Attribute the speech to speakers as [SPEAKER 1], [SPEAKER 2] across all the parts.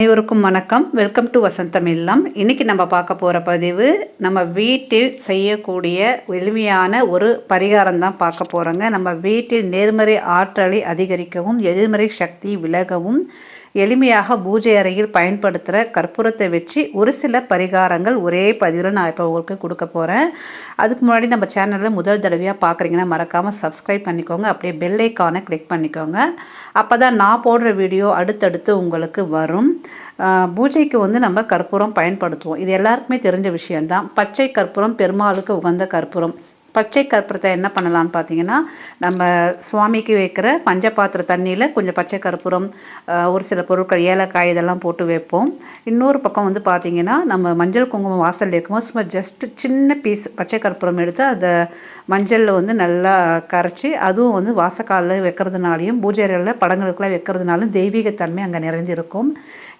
[SPEAKER 1] அனைவருக்கும் வணக்கம். Welcome to வசந்தம் இல்லம் இன்றைக்கி நம்ம பார்க்க போகிற பதிவு நம்ம வீட்டில் செய்யக்கூடிய எளிமையான ஒரு பரிகாரம் தான் பார்க்க போகிறோங்க நம்ம வீட்டில் நேர்மறை ஆற்றலை அதிகரிக்கவும் எதிர்மறை சக்தி விலகவும் எளிமையாக பூஜை அறையில் பயன்படுத்துகிற கற்பூரத்தை வச்சு ஒரு சில பரிகாரங்கள் ஒரே பதிவில் நான் இப்போ உங்களுக்கு கொடுக்க போகிறேன். அதுக்கு முன்னாடி நம்ம சேனலில் முதல் தடவையாக பார்க்குறீங்கன்னா மறக்காமல் சப்ஸ்கிரைப் பண்ணிக்கோங்க. அப்படியே பெல் ஐக்கானை கிளிக் பண்ணிக்கோங்க. அப்போ தான் நான் போடுற வீடியோ அடுத்தடுத்து உங்களுக்கு வரும். பூஜைக்கு வந்து நம்ம கற்பூரம் பயன்படுத்துவோம். இது எல்லாருக்குமே தெரிஞ்ச விஷயம்தான். பச்சை கற்பூரம் பெருமாளுக்கு உகந்த கற்பூரம். பச்சை கற்பூரத்தை என்ன பண்ணலாம்னு பார்த்தீங்கன்னா நம்ம சுவாமிக்கு வைக்கிற பஞ்சபாத்திர தண்ணியில் கொஞ்சம் பச்சை கற்பூரம் ஒரு சில பொருட்கள் ஏலக்காய் இதெல்லாம் போட்டு வைப்போம். இன்னொரு பக்கம் வந்து பார்த்திங்கன்னா நம்ம மஞ்சள் குங்குமம் வாசல் இருக்கும்போது சும்மா ஜஸ்ட்டு சின்ன பீஸ் பச்சை கற்பூரம் எடுத்து அதை மஞ்சளில் வந்து நல்லா கரைச்சி அதுவும் வந்து வாசக்காலில் வைக்கிறதுனாலையும் பூஜைகளில் படங்களுக்குலாம் வைக்கிறதுனாலும் தெய்வீகத்தன்மை அங்கே நிறைந்திருக்கும்.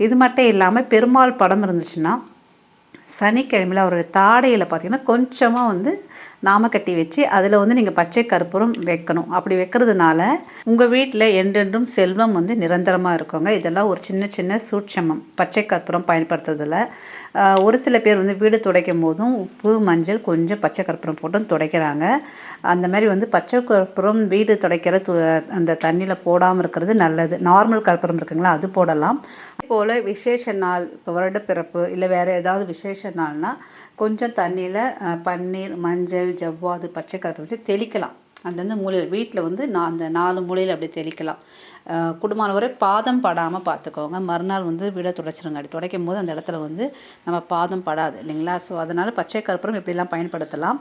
[SPEAKER 1] இது மட்டும் இல்லாமல் பெருமாள் படம் இருந்துச்சுன்னா சனிக்கிழமையில் அவருடைய தாடையில் பார்த்தீங்கன்னா கொஞ்சமாக வந்து நாம கட்டி வச்சு அதில் வந்து நீங்கள் பச்சை கற்பூரம் வைக்கணும். அப்படி வைக்கிறதுனால உங்கள் வீட்டில் என்றென்றும் செல்வம் வந்து நிரந்தரமாக இருக்குங்க. இதெல்லாம் ஒரு சின்ன சின்ன சூட்சமம். பச்சை கற்பூரம் பயன்படுத்துறதில். ஒரு சில பேர் வந்து வீடு துடைக்கும் போதும் உப்பு மஞ்சள் கொஞ்சம் பச்சை கற்பூரம் போட்டும் துடைக்கிறாங்க. அந்த மாதிரி வந்து பச்சை கற்பூரம் வீடு துடைக்கிற து அந்த தண்ணியில் போடாமல் இருக்கிறது நல்லது. நார்மல் கற்பூரம் இருக்குங்களா அது போடலாம். போல் விசேஷ நாள் இப்போ வருடப்பிறப்பு இல்லை வேறு ஏதாவது விசேஷ நாள்னால் கொஞ்சம் தண்ணியில் பன்னீர் மஞ்சள் ஜவ்வாது பச்சை கருப்பு வச்சு தெளிக்கலாம். அந்தந்த மூலையில் வீட்டில் வந்து நான் அந்த நாலு மூலையில் அப்படியே தெளிக்கலாம். குடும்பம் குடும்பமான வரை பாதம் படாமல் பார்த்துக்கோங்க மறுநாள் வந்து வீடை துடைச்சிருங்க. அப்படி துடைக்கும் போது அந்த இடத்துல வந்து நம்ம பாதம் படாது இல்லைங்களா? ஸோ அதனால் பச்சை கற்பூரம் எப்படிலாம் பயன்படுத்தலாம்?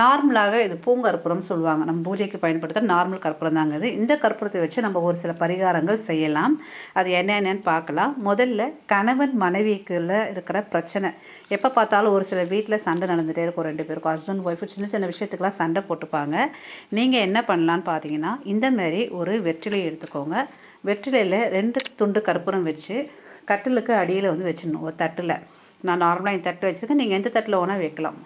[SPEAKER 1] நார்மலாக இது பூங்கற்பூரம் சொல்லுவாங்க. நம்ம பூஜைக்கு பயன்படுத்த நார்மல் கற்பூரம் தாங்க இது. இந்த கற்பூரத்தை வச்சு நம்ம ஒரு சில பரிகாரங்கள் செய்யலாம். அது என்ன பார்க்கலாம். முதல்ல கணவன் மனைவிக்குள்ள இருக்கிற பிரச்சனை. எப்போ பார்த்தாலும் ஒரு சில வீட்டில் சண்டை நடந்துகிட்டே இருக்கும். ரெண்டு பேருக்கும் ஹஸ்பண்ட் ஒய்ஃபு சின்ன சின்ன விஷயத்துக்கெலாம் சண்டை போட்டுப்பாங்க. நீங்கள் என்ன பண்ணலான்னு பார்த்தீங்கன்னா இந்த மாதிரி ஒரு வெற்றிலை எடுத்துக்கோங்க. வெற்றிலையில் ரெண்டு துண்டு கற்பூரம் வச்சு கட்டிலுக்கு அடியில் வந்து வச்சிடணும் ஒரு தட்டில். நான் நார்மலாக இந்த தட்டு வச்சுருக்கேன் நீங்கள் எந்த தட்டில் வேணால் வைக்கலாம்.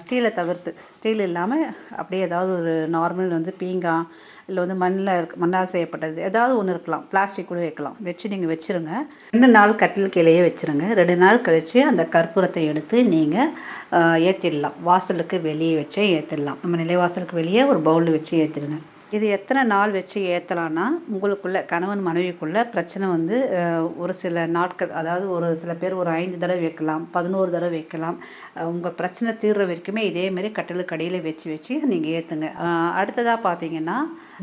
[SPEAKER 1] ஸ்டீலை தவிர்த்து. ஸ்டீல் இல்லாமல் அப்படியே ஏதாவது ஒரு நார்மல் வந்து பீங்கான் இல்லை வந்து மண்ணில் இருக்க மண்ணால் செய்யப்பட்டது ஏதாவது ஒன்று இருக்கலாம். பிளாஸ்டிக் கூட வைக்கலாம். வச்சு நீங்கள் வச்சுருங்க. ரெண்டு நாள் கட்டில் கீழேயே வச்சுருங்க. ரெண்டு நாள் கழித்து அந்த கற்பூரத்தை எடுத்து நீங்கள் ஏற்றிடலாம் வாசலுக்கு வெளியே வச்சே ஏற்றிடலாம் நம்ம நிலைவாசலுக்கு வெளியே ஒரு பவுலில் வச்சு ஏற்றிடுங்க இது எத்தனை நாள் வச்சு ஏற்றலான்னா உங்களுக்குள்ள கணவன் மனைவிக்குள்ள பிரச்சனை வந்து ஒரு சில நாட்கள் அதாவது ஒரு சில பேர் ஒரு ஐந்து தடவை வைக்கலாம் பதினோரு தடவை வைக்கலாம். உங்கள் பிரச்சனை தீர்ற வரைக்குமே இதேமாரி கட்டலுக்கு கட்டிலுக்கு அடியில் வச்சு வச்சு நீங்கள் ஏற்றுங்க அடுத்ததாக பார்த்தீங்கன்னா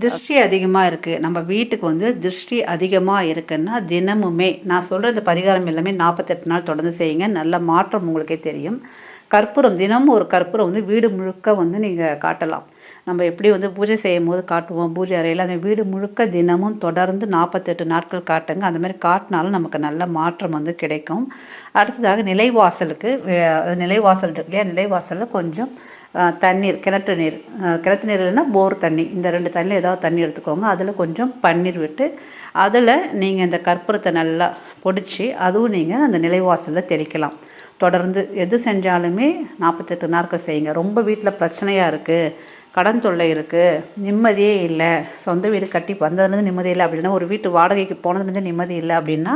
[SPEAKER 1] திருஷ்டி அதிகமாக இருக்குது நம்ம வீட்டுக்கு வந்து திருஷ்டி அதிகமாக இருக்குன்னா தினமுமே நான் சொல்கிற இந்த பரிகாரம் எல்லாமே நாற்பத்தெட்டு நாள் தொடர்ந்து செய்யுங்க. நல்ல மாற்றம் உங்களுக்கே தெரியும். கற்பூரம் தினமும் ஒரு கற்பூரம் வந்து வீடு முழுக்க வந்து நீங்கள் காட்டலாம். நம்ம எப்படி வந்து பூஜை செய்யும் போது காட்டுவோம் பூஜை அறையில் அந்த வீடு முழுக்க தினமும் தொடர்ந்து நாற்பத்தெட்டு நாட்கள் காட்டுங்க. அந்த மாதிரி காட்டினாலும் நமக்கு நல்ல மாற்றம் வந்து கிடைக்கும். அடுத்ததாக நிலைவாசலுக்கு வே- நிலைவாசல் இருக்கு இல்லையா? நிலைவாசலில் கொஞ்சம் தண்ணீர் கிணற்று நீர் கிணத்து நீர் இல்லைன்னா போர் தண்ணி. இந்த ரெண்டு தண்ணியில் ஏதாவது தண்ணி எடுத்துக்கோங்க. அதில் கொஞ்சம் பன்னீர் விட்டு அதில் நீங்கள் இந்த கற்பூரத்தை நல்லா பொடிச்சு அதுவும் நீங்கள் அந்த நிலைவாசலில் தெளிக்கலாம். தொடர்ந்து எது செஞ்சாலுமே நாற்பத்தெட்டு நாட்கள் செய்யுங்க. ரொம்ப வீட்டில் பிரச்சனையாக இருக்குது கடன் தொல்லை இருக்குது நிம்மதியே இல்லை சொந்த வீடு கட்டி வந்ததுலேருந்து நிம்மதி இல்லை அப்படின்னா ஒரு வீட்டு வாடகைக்கு போனதுலேருந்து நிம்மதி இல்லை அப்படின்னா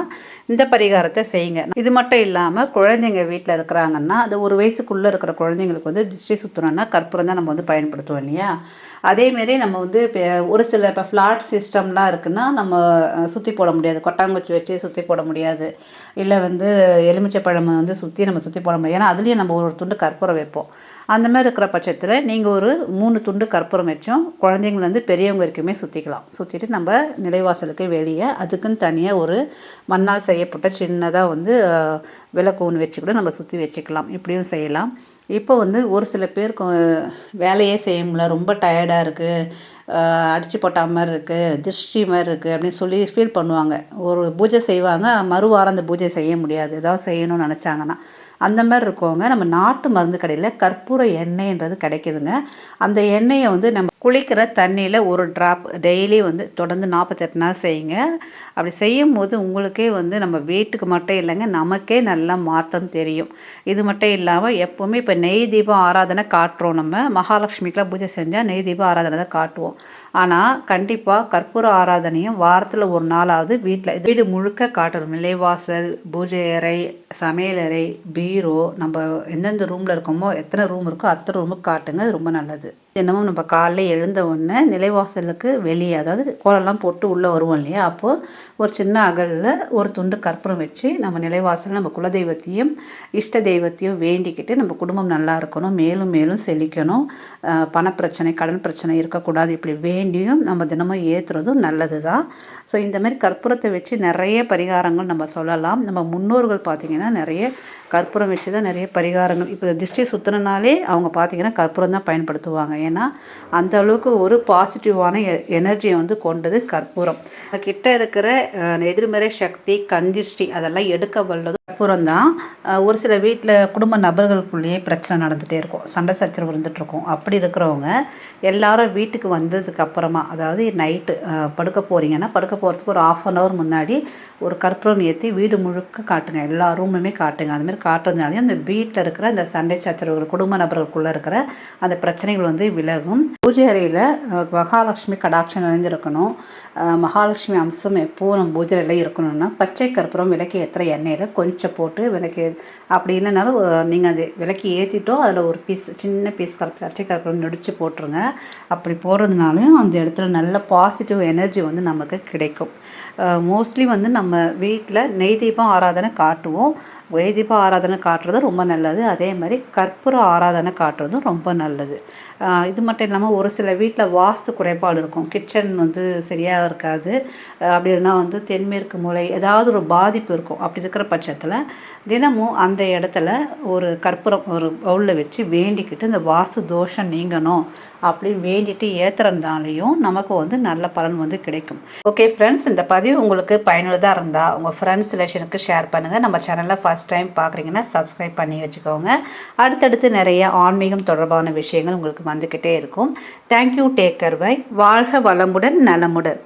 [SPEAKER 1] இந்த பரிகாரத்தை செய்யுங்க. இது மட்டும் இல்லாமல் குழந்தைங்க வீட்டில் இருக்கிறாங்கன்னா அது ஒரு வயசுக்குள்ளே இருக்கிற குழந்தைங்களுக்கு வந்து திருஷ்டி சுற்றணும்னா கற்பூரம் தான் நம்ம வந்து பயன்படுத்துவோம் இல்லையா? அதேமாரி நம்ம வந்து இப்போ ஒரு சில இப்போ ஃப்ளாட் சிஸ்டம்லாம் இருக்குன்னா நம்ம சுற்றி போட முடியாது. கொட்டாங்குச்சி வச்சு சுற்றி போட முடியாது. இல்லை வந்து எலுமிச்சை பழம் வந்து சுற்றி நம்ம சுற்றி போட முடியாது. ஏன்னா அதுலேயும் நம்ம ஒரு துண்டு கற்பூரம் வைப்போம். அந்த மாதிரி இருக்கிற பட்சத்தில் நீங்கள் ஒரு மூணு துண்டு கற்பூரம் வச்சோம் குழந்தைங்கள வந்து பெரியவங்க வரைக்குமே சுற்றிக்கலாம் சுற்றிட்டு நம்ம நிலைவாசலுக்கு வெளியே அதுக்குன்னு தனியாக ஒரு மண்ணால் செய்யப்பட்ட சின்னதாக வந்து அஹ், விளக்கு ஒன்று வச்சு கூட நம்ம சுற்றி வச்சுக்கலாம். இப்படியும் செய்யலாம். இப்போ வந்து ஒரு சில பேருக்கு வேலையே செய்ய முடியல ரொம்ப டயர்டாக இருக்குது அடிச்சு போட்டா மாதிரி இருக்குது திருஷ்டி மாதிரி இருக்குது அப்படின்னு சொல்லி ஃபீல் பண்ணுவாங்க. ஒரு பூஜை செய்வாங்க. மறுவாரம் அந்த பூஜை செய்ய முடியாது. ஏதாவது செய்யணும்னு நினச்சாங்கன்னா. அந்த மாதிரி இருக்கவங்க நம்ம நாட்டு மருந்து கடையில் கற்பூர எண்ணெய்ன்றது கிடைக்குதுங்க. அந்த எண்ணெயை வந்து நம்ம குளிக்கிற தண்ணியில் ஒரு ட்ராப் டெய்லி வந்து தொடர்ந்து நாற்பத்தெட்டு நாள் செய்யுங்க. அப்படி செய்யும் போது உங்களுக்கே வந்து நம்ம வீட்டுக்கு மட்டும் இல்லைங்க நமக்கே நல்ல மாற்றம் தெரியும். இது மட்டும் இல்லாமல் எப்போவுமே இப்போ நெய் தீபம் ஆராதனை காட்டுறோம் நம்ம. மகாலட்சுமிக்கெலாம் பூஜை செஞ்சால் நெய் தீபம் ஆராதனை தான் காட்டுவோம். ஆனால் கண்டிப்பாக கற்பூர ஆராதனையும் வாரத்தில் ஒரு நாளாவது வீட்டில் வீடு முழுக்க காட்டணும். நிலைவாசல் பூஜை அறை சமையலறை பீரோ நம்ம எந்தெந்த ரூமில் இருக்கோமோ எத்தனை ரூம் இருக்கோ அத்தனை ரூமுக்கு காட்டுங்க. அது ரொம்ப நல்லது. தினமும் நம்ம காலைல எழுந்த உடனே நிலைவாசலுக்கு வெளியே அதாவது கோலம்லாம் போட்டு உள்ளே வருவோம் இல்லையா? அப்போது ஒரு சின்ன அகலில் ஒரு துண்டு கற்பூரம் வச்சு நம்ம நிலைவாசல் நம்ம குலதெய்வத்தையும் இஷ்ட தெய்வத்தையும் வேண்டிக்கிட்டு நம்ம குடும்பம் நல்லா இருக்கணும் மேலும் மேலும் செழிக்கணும். பணப்பிரச்சனை கடன் பிரச்சனை இருக்கக்கூடாது இப்படி வேண்டியும் நம்ம தினமும் ஏற்றுறதும் நல்லது தான் ஸோ இந்த மாதிரி கற்பூரத்தை வச்சு நிறைய பரிகாரங்கள் நம்ம சொல்லலாம். நம்ம முன்னோர்கள் பார்த்திங்கன்னா நிறைய கற்பூரம் வச்சு தான் நிறைய பரிகாரங்கள். இப்போ திருஷ்டி சுற்றினாலே அவங்க பார்த்திங்கன்னா கற்பூரம் தான் பயன்படுத்துவாங்க. ஏன்னா அந்த அளவுக்கு ஒரு பாசிட்டிவான எனர்ஜியை வந்து கொண்டது கற்பூரம். கிட்ட இருக்கிற எதிர்மறை சக்தி கஞ்சிஷ்டி அதெல்லாம் எடுக்க வல்லது கற்பூரம் தான் ஒரு சில வீட்டில் குடும்ப நபர்களுக்குள்ளேயே பிரச்சனை நடந்துகிட்டே இருக்கும். சண்டை சச்சரவு இருந்துகிட்ருக்கும் அப்படி இருக்கிறவங்க எல்லாரும் வீட்டுக்கு வந்ததுக்கு அப்புறமா அதாவது நைட்டு படுக்க போகிறீங்கன்னா படுக்க போகிறதுக்கு ஒரு ஆஃப் அன் ஹவர் முன்னாடி ஒரு கற்பூரம் ஏற்றி வீடு முழுக்க காட்டுங்க. எல்லா ரூமுமே காட்டுங்க. அதுமாரி காட்டுறதுனாலே அந்த வீட்டில் இருக்கிற அந்த சண்டை சச்சரவுகள் குடும்ப நபர்களுக்குள்ளே இருக்கிற அந்த பிரச்சனைகள் வந்து விலகும். பூஜை அறையில் மகாலட்சுமி கடாட்சம் நிறைஞ்சிருக்கணும் மகாலட்சுமி அம்சம் எப்போது நம்ம பூஜை அறையில் இருக்கணும்னா பச்சை கற்பூரம் விளக்கு ஏற்றுற எண்ணெயில் கொஞ்சம் போட்டு விளக்கு அப்படி இல்லைனாலும் நீங்கள் அது விளக்கி ஏற்றிட்டோ அதில் ஒரு பீஸ் சின்ன பீஸ் கற்பூரம் பச்சை கற்பூரம் நொடிச்சு போட்டுருங்க. அப்படி போடுறதுனாலையும் அந்த இடத்துல நல்ல பாசிட்டிவ் எனர்ஜி வந்து நமக்கு கிடைக்கும். மோஸ்ட்லி வந்து நம்ம வீட்டில் நெய் தீபம் ஆராதனை காட்டுவோம். நெய் தீபம் ஆராதனை காட்டுறது ரொம்ப நல்லது. அதே மாதிரி கற்பூர ஆராதனை காட்டுறதும் ரொம்ப நல்லது. இது மட்டும் இல்லாமல் ஒரு சில வீட்டில் வாஸ்து குறைபாடு இருக்கும். கிச்சன் வந்து சரியாக இருக்காது. அப்படி இல்லைன்னா வந்து தென்மேற்கு மூலை ஏதாவது ஒரு பாதிப்பு இருக்கும். அப்படி இருக்கிற பட்சத்தில் தினமும் அந்த இடத்துல ஒரு கற்பூரம் ஒரு பவுலில் வச்சு வேண்டிக்கிட்டு இந்த வாஸ்து தோஷம் நீங்கணும் அப்படின்னு வேண்டிட்டு ஏற்றுறதுனாலையும் நமக்கு வந்து நல்ல பலன் வந்து கிடைக்கும். ஓகே ஃப்ரெண்ட்ஸ் இந்த பதிவு உங்களுக்கு பயனுள்ளதாக இருந்தால் உங்கள் ஃப்ரெண்ட்ஸ் ரிலேஷனுக்கு ஷேர் பண்ணுங்கள் நம்ம சேனலில் ஃபஸ்ட் டைம் பார்க்குறீங்கன்னா சப்ஸ்கிரைப் பண்ணி வச்சுக்கோங்க. அடுத்தடுத்து நிறைய ஆன்மீகம் தொடர்பான விஷயங்கள் உங்களுக்கு வந்துக்கிட்டே இருக்கும். தேங்க்யூ டேக்கர் பை வாழ்க வளமுடன் நலமுடன்.